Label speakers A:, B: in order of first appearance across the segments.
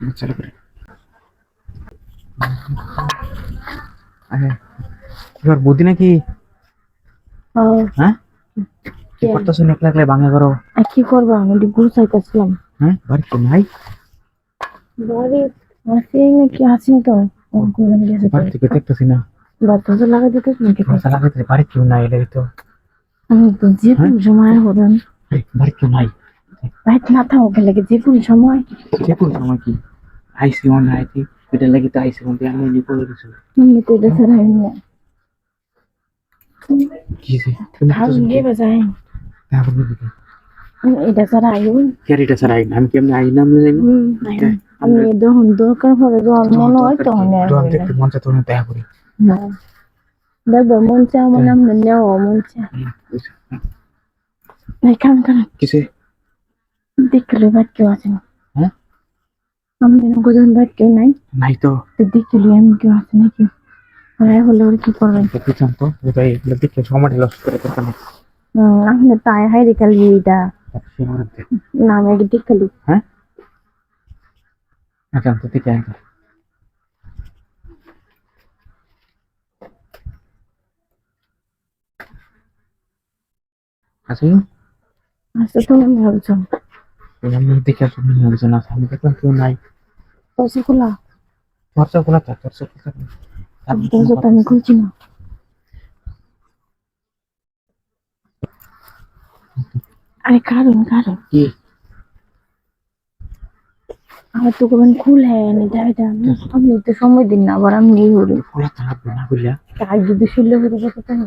A: চলো করে এবার বুদ্ধি নাকি? হ্যাঁ? কি করতেছো করো?
B: কি করব? আমি একটু গুছাইতেছিলাম
A: হ্যাঁ বাড়ি তো নাই?
B: বাড়ি আসি নাকি? তো।
A: বাড়ি থেকে দেখতেছি না।
B: লাগাই দিতে নাকি?
A: দরজা লাগাইতেছে বাড়ি কেউ নাই এলে তো।
B: আমি তো যে কোন সময় হবেন
A: বাড়ি কেউ নাই।
B: বাইক না থাকো গেলে যে কোন সময়।
A: যে কোন সময় কি? আইসি অন আইসি। এটা লাগি তো আইসি অন আমি নি করে দিছো
B: আমি তো এটা ছাড়া আমি না
A: কি সে তুমি
B: ভালো নেবে যাই।
A: তারপর বলবি কি?
B: এটা ছাড়া আইব
A: ক্যারিটা স্যার আই আমি কেমনে আই নাম জানি
B: আমি যখন দরকার পড়ে যখন মনে হয় তখন
A: যখন দেখতে মন চায় তখন দেখা করি।
B: দেখবে মন চা আমার নাম নেওয়া মন চা নাই কাম কারণ
A: কিসে
B: দেখলে বাদ কেউ আছে না।
A: হ্যাঁ
B: আমি যেন কোজন বাদ কেউ নাই।
A: নাই তো।
B: তো দেখলি আমি কেউ আছে নাকি? ওরা হলে ওরা কি করবেন
A: দেখছিলাম তো যে ভাই এগুলো দেখে সময়টা লস করে করতে না
B: তাই হাই এটা
A: সে আমার দেখ
B: না আমি আগে দেখলি
A: হ্যাঁ? আচ্ছা তো
B: আসতে তো আমি ভাবছ।
A: আমি দেখে আসলে একজন আছে আমি দেখলাম কেউ নাই।
B: দরজা খোলা।
A: চর্চা খোলা থাক চর্চা খোলা থাক
B: দরজা তো আমি খুলছি না। আরে কারণ কারণ।
A: কি?
B: আমার তো কোন খুলে আপনি তো সময় দিন না আবার আমি হলো
A: খোলা থাকবে না বুঝলা?
B: যদি শুনলে হতে যেতে
A: না।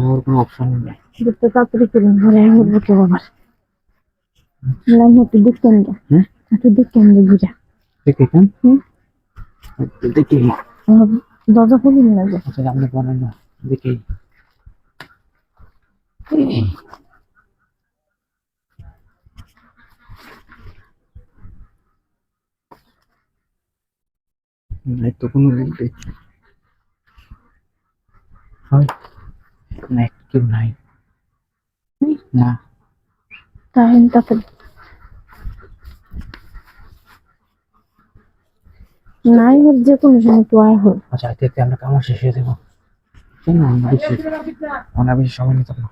A: আমার কোনো অপশন নেই।
B: দেখতে তাড়াতাড়ি করুন ঘরে বলব বাবার না আমি একটু দেখতেন না
A: হ্যাঁ?
B: একটু দেখতেন না বুঝা।
A: দেখে কেন?
B: হুম?
A: দেখি।
B: দরজা খুলুন না যে
A: আচ্ছা আমরা বানাই না দেখি। নাই তো কোনো বলতে হয়। কেউ নাই না
B: তাড়াতাড়ি নাই হোক যে কোনো সময় তো আয় হোক
A: আচ্ছা এতে আমরা কামড় শেষ হয়ে দেবো কেন আমরা বেশি আমরা বেশি সময় নিতাম না